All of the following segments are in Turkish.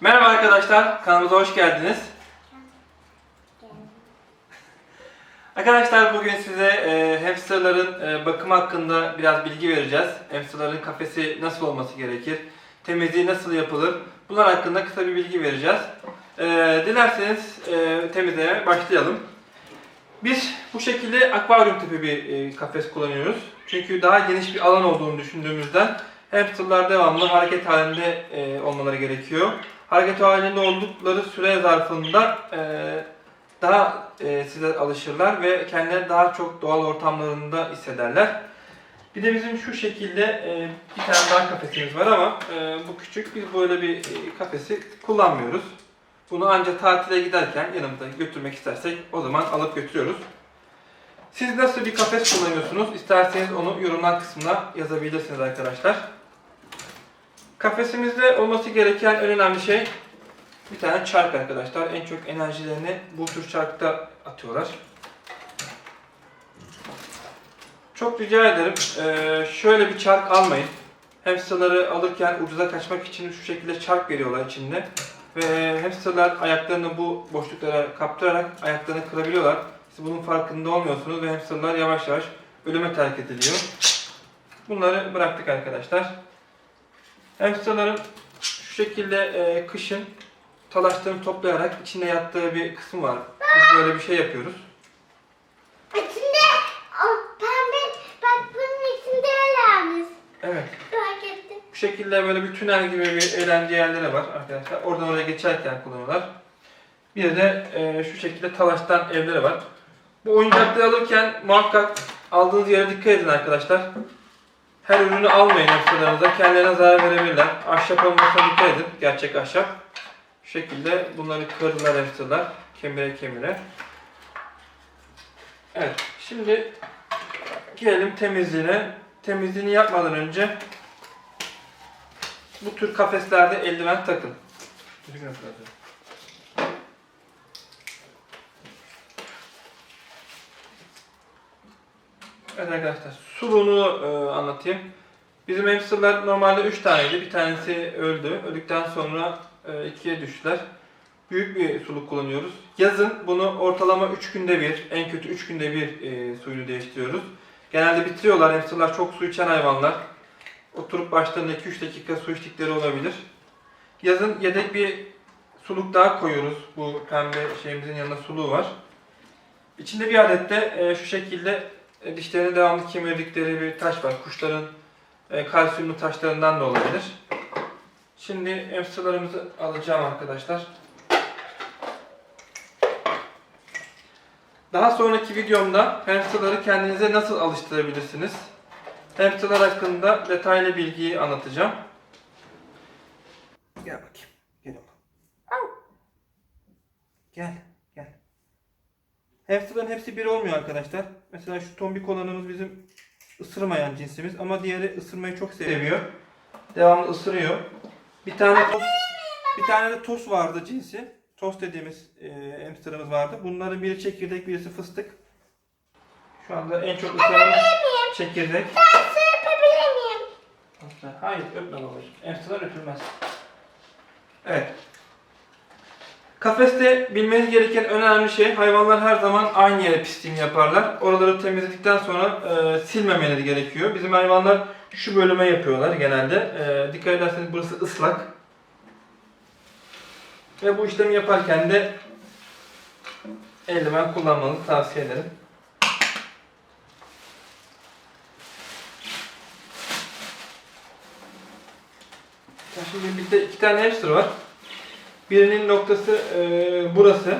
Merhaba arkadaşlar, kanalımıza hoş geldiniz. Arkadaşlar bugün size e, hamsterların e, bakımı hakkında biraz bilgi vereceğiz. Hamsterların kafesi nasıl olması gerekir, temizliği nasıl yapılır, bunlar hakkında kısa bir bilgi vereceğiz. E, dilerseniz e, temizlemeye başlayalım. Biz bu şekilde akvaryum tipi bir e, kafes kullanıyoruz. Çünkü daha geniş bir alan olduğunu düşündüğümüzden hamsterlar devamlı hareket halinde e, olmaları gerekiyor. Hareket halinde oldukları süre zarfında e, daha e, size alışırlar ve kendileri daha çok doğal ortamlarında hissederler. Bir de bizim şu şekilde e, bir tane daha kafesimiz var ama e, bu küçük. Biz böyle bir e, kafesi kullanmıyoruz. Bunu ancak tatile giderken yanımıza götürmek istersek o zaman alıp götürüyoruz. Siz nasıl bir kafes kullanıyorsunuz? İsterseniz onu yorumlar kısmına yazabilirsiniz arkadaşlar. Kafesimizde olması gereken en önemli şey bir tane çark arkadaşlar. En çok enerjilerini bu tür çarkta atıyorlar. Çok rica ederim eee, şöyle bir çark almayın. Hamsterları alırken ucuza kaçmak için şu şekilde çark veriyorlar içinde. Ve hamsterlar ayaklarını bu boşluklara kaptırarak ayaklarını kırabiliyorlar. Siz bunun farkında olmuyorsunuz ve hamsterlar yavaş yavaş ölüme terk ediliyor. Bunları bıraktık arkadaşlar. Hamsterların şu şekilde e, kışın talaşlarını toplayarak içinde yattığı bir kısmı var. Biz böyle bir şey yapıyoruz. İçinde o pembe bak bunun içinde öyleymiş. Evet. Fark ettim. Bu şekilde böyle bir tünel gibi bir eğlence yerleri var arkadaşlar. Oradan oraya geçerken kullanıyorlar. Bir de e, şu şekilde talaştan evleri var. Bu oyuncakları alırken muhakkak aldığınız yere dikkat edin arkadaşlar. Her ürünü almayın hamsterlarınıza. Kendilerine zarar verebilirler. Ahşap olmasına dikkat edin. Gerçek ahşap. Şu şekilde bunları kırdılar hamsterlar. Kemire kemire. Evet. Şimdi gelelim temizliğine. Temizliğini yapmadan önce bu tür kafeslerde eldiven takın. Evet arkadaşlar, suluğunu e, anlatayım. Bizim hamsterlar normalde 3 taneydi. Bir tanesi öldü. Öldükten sonra e, ikiye düştüler. Büyük bir suluk kullanıyoruz. Yazın bunu ortalama 3 günde bir, en kötü 3 günde bir e, suyunu değiştiriyoruz. Genelde bitiriyorlar. Hamsterlar çok su içen hayvanlar. Oturup başlarında 2-3 dakika su içtikleri olabilir. Yazın yedek bir suluk daha koyuyoruz. Bu pembe şeyimizin yanında suluğu var. İçinde bir adet de e, şu şekilde e, dişlerini devamlı kemirdikleri bir taş var. Kuşların e, kalsiyumlu taşlarından da olabilir. Şimdi hamsterlarımızı alacağım arkadaşlar. Daha sonraki videomda hamsterları kendinize nasıl alıştırabilirsiniz? Hamsterlar hakkında detaylı bilgiyi anlatacağım. Gel bakayım. Gel oğlum. Gel. Hamsterların hepsi bir olmuyor arkadaşlar. Mesela şu tombik olanımız bizim ısırmayan cinsimiz ama diğeri ısırmayı çok seviyor. Devamlı ısırıyor. Bir tane toz, bir tane de toz vardı cinsi. Toz dediğimiz e, hamsterımız vardı. Bunların biri çekirdek, birisi fıstık. Şu anda en çok ısıran çekirdek. Hayır öpme babacığım. Hamsterlar öpülmez. Evet. Kafeste bilmeniz gereken önemli şey hayvanlar her zaman aynı yere pisliğini yaparlar. Oraları temizledikten sonra e, silmemeleri gerekiyor. Bizim hayvanlar şu bölüme yapıyorlar genelde. E, dikkat ederseniz burası ıslak. Ve bu işlemi yaparken de eldiven kullanmanızı tavsiye ederim. Şimdi bizde iki tane hamster var. Birinin noktası e, burası.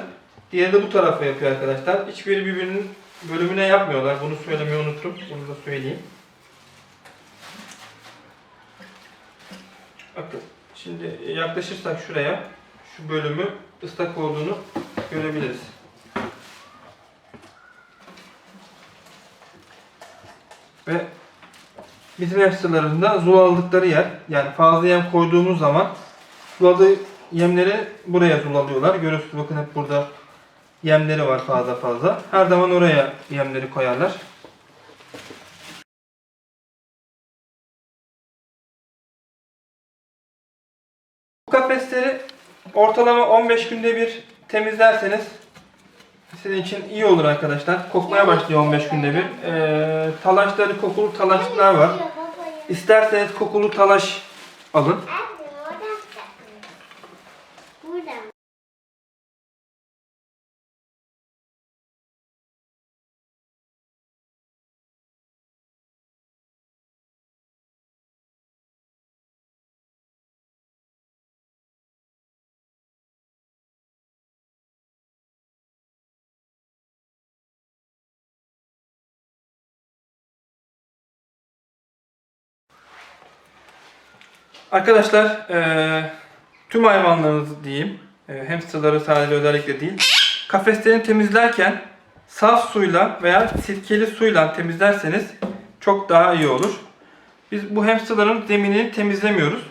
Diğeri de bu tarafa yapıyor arkadaşlar. Hiçbiri birbirinin bölümüne yapmıyorlar. Bunu söylemeyi unuttum. Bunu da söyleyeyim. Bakın şimdi yaklaşırsak şuraya şu bölümü ıslak olduğunu görebiliriz. Ve bizim hamsterların da zulaldıkları yer. Yani fazla yem koyduğumuz zaman zuladığı yemleri buraya zulalıyorlar. Görüyorsunuz bakın hep burada yemleri var fazla fazla. Her zaman oraya yemleri koyarlar. Bu kafesleri ortalama 15 günde bir temizlerseniz sizin için iyi olur arkadaşlar. Kokmaya başlıyor 15 günde bir. Ee, talaşları, kokulu talaşlar var. İsterseniz kokulu talaş alın. Arkadaşlar eee, tüm hayvanlarınızı diyeyim, eee, hamsterları sadece özellikle değil, kafeslerini temizlerken saf suyla veya sirkeli suyla temizlerseniz çok daha iyi olur. Biz bu hamsterların zeminini temizlemiyoruz.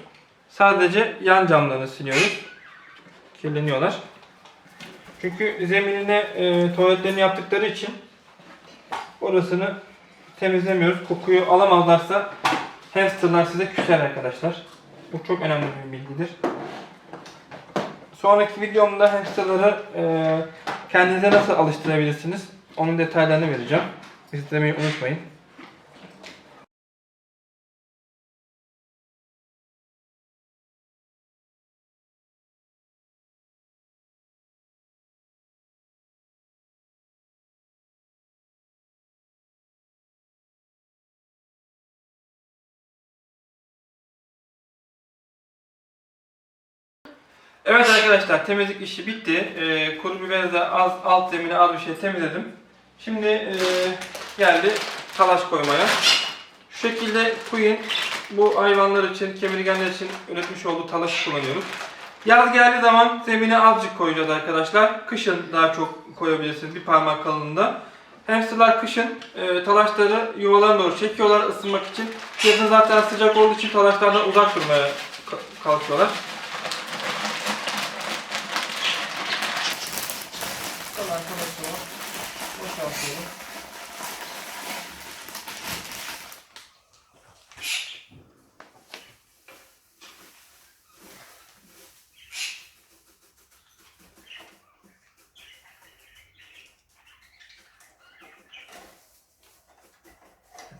Sadece yan camlarını siliyoruz. Kirleniyorlar. Çünkü zeminine eee tuvaletlerini yaptıkları için orasını temizlemiyoruz. Kokuyu alamazlarsa hamsterlar size küser arkadaşlar. Bu çok önemli bir bilgidir. Sonraki videomda hamsterları e, kendinize nasıl alıştırabilirsiniz? Onun detaylarını vereceğim. İzlemeyi unutmayın. Evet arkadaşlar temizlik işi bitti. Ee, kuru biberle az alt zemini az bir şey temizledim. Şimdi e, geldi talaş koymaya. Şu şekilde Queen bu hayvanlar için, kemirgenler için üretmiş olduğu talaşı kullanıyoruz. Yaz geldiği zaman zemine azıcık koyacağız arkadaşlar. Kışın daha çok koyabilirsiniz bir parmak kalınlığında. Hamsterlar kışın e, talaşları yuvalarına doğru çekiyorlar ısınmak için. Yazın zaten sıcak olduğu için talaşlardan uzak durmaya ka- kalkıyorlar.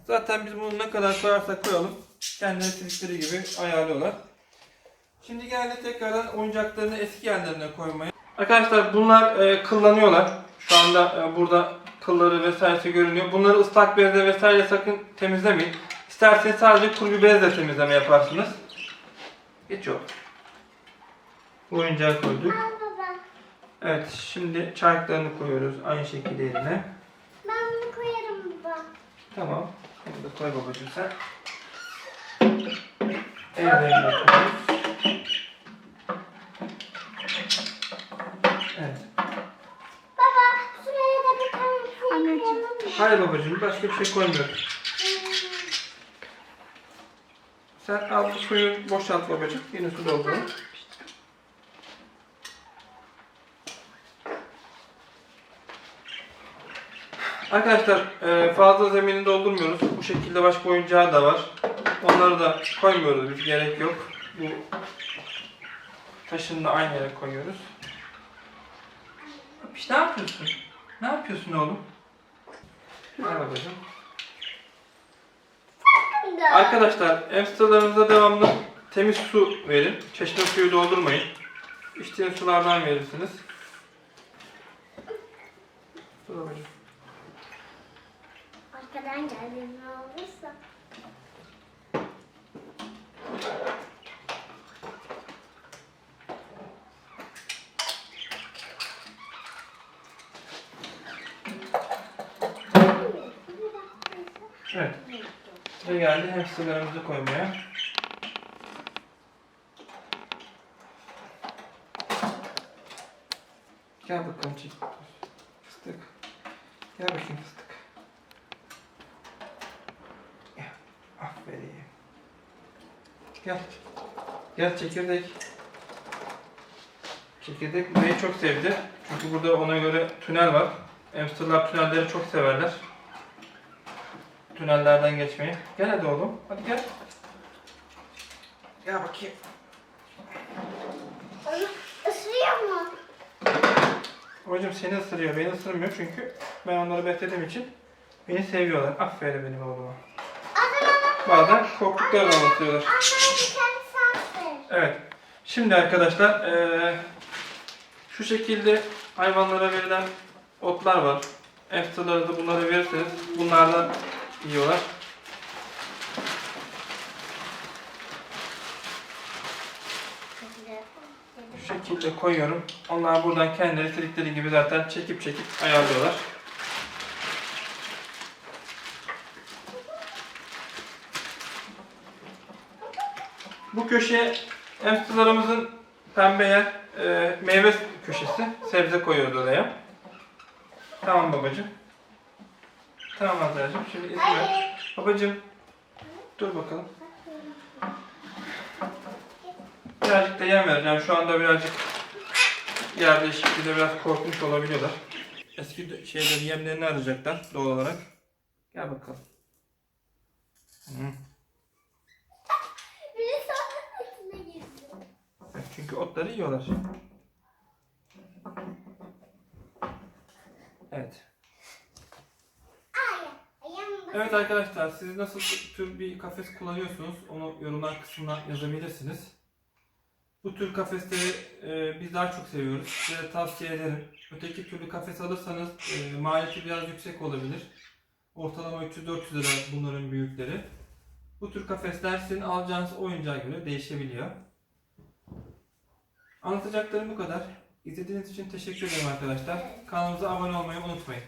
Zaten biz bunu ne kadar koyarsak koyalım kendileri istedikleri gibi ayarlıyorlar. Şimdi geldi tekrardan oyuncaklarını eski yerlerine koymaya. Arkadaşlar bunlar e, kıllanıyorlar. Şu anda e, burada kılları vesairesi görünüyor. Bunları ıslak bezle vesaire sakın temizlemeyin. İsterseniz sadece kuru bir bezle temizleme yaparsınız. Geçiyor. Oyuncağı koyduk. Evet şimdi çarklarını koyuyoruz aynı şekilde yerine. Ben bunu koyarım baba. Tamam. Bunu da koy babacığım sen. Koyuyoruz. Evet. Baba şuraya da bir tane koyalım mı? Hayır babacığım başka bir şey koymuyoruz. Sen al bu suyu boşalt babacığım. Yine su doldurun. Arkadaşlar e, fazla zemini doldurmuyoruz. Bu şekilde başka oyuncağı da var. Onları da koymuyoruz biz gerek yok. Bu taşını da aynı yere koyuyoruz. Apiş ne yapıyorsun? Ne yapıyorsun oğlum? Al babacığım. Arkadaşlar hamsterlarınıza devamlı temiz su verin. Çeşme suyu doldurmayın. İçtiğiniz sulardan verirsiniz. Dur babacığım. Arkadan geldiğim ne olursa. Evet. Ve geldi hamsterlarımızı koymaya. Gel bakalım çek. Fıstık. Gel bakayım fıstık. Gel. Aferin. Gel. Gel çekirdek. Çekirdek burayı çok sevdi. Çünkü burada ona göre tünel var. Hamsterlar tünelleri çok severler. Tünellerden geçmeyi. Gel hadi oğlum. Hadi gel. Gel bakayım. Onu Babacım seni ısırıyor, beni ısırmıyor çünkü ben onları beslediğim için beni seviyorlar. Aferin benim oğluma. Bazen korktukları zaman ısırıyorlar. anne bir tane sans ver. Evet. Şimdi arkadaşlar eee, şu şekilde hayvanlara verilen otlar var. Hamsterlara da bunları verirseniz bunlardan yiyorlar. Şu şekilde koyuyorum. Onlar buradan kendileri istedikleri gibi zaten çekip çekip ayarlıyorlar. Bu köşeye hamsterlarımızın pembe yer e, meyve köşesi. Sebze koyuyoruz oraya. Tamam babacığım. Tamam Azra'cığım. Şimdi izin ver. Babacığım. Dur bakalım. Birazcık da yem vereceğim. Şu anda birazcık yer değişikliğinde biraz korkmuş olabiliyorlar. Eski şeyleri yemlerini arayacaklar doğal olarak. Gel bakalım. Hı. Biri sonra içine girdi. Evet, Çünkü otları yiyorlar. Evet. Evet arkadaşlar siz nasıl tür bir kafes kullanıyorsunuz onu yorumlar kısmına yazabilirsiniz. Bu tür kafesleri e, biz daha çok seviyoruz. Size tavsiye ederim. Öteki türlü kafes alırsanız e, maliyeti biraz yüksek olabilir. Ortalama 300-400 lira bunların büyükleri. Bu tür kafesler sizin alacağınız oyuncağa göre değişebiliyor. Anlatacaklarım bu kadar. İzlediğiniz için teşekkür ederim arkadaşlar. Kanalımıza abone olmayı unutmayın.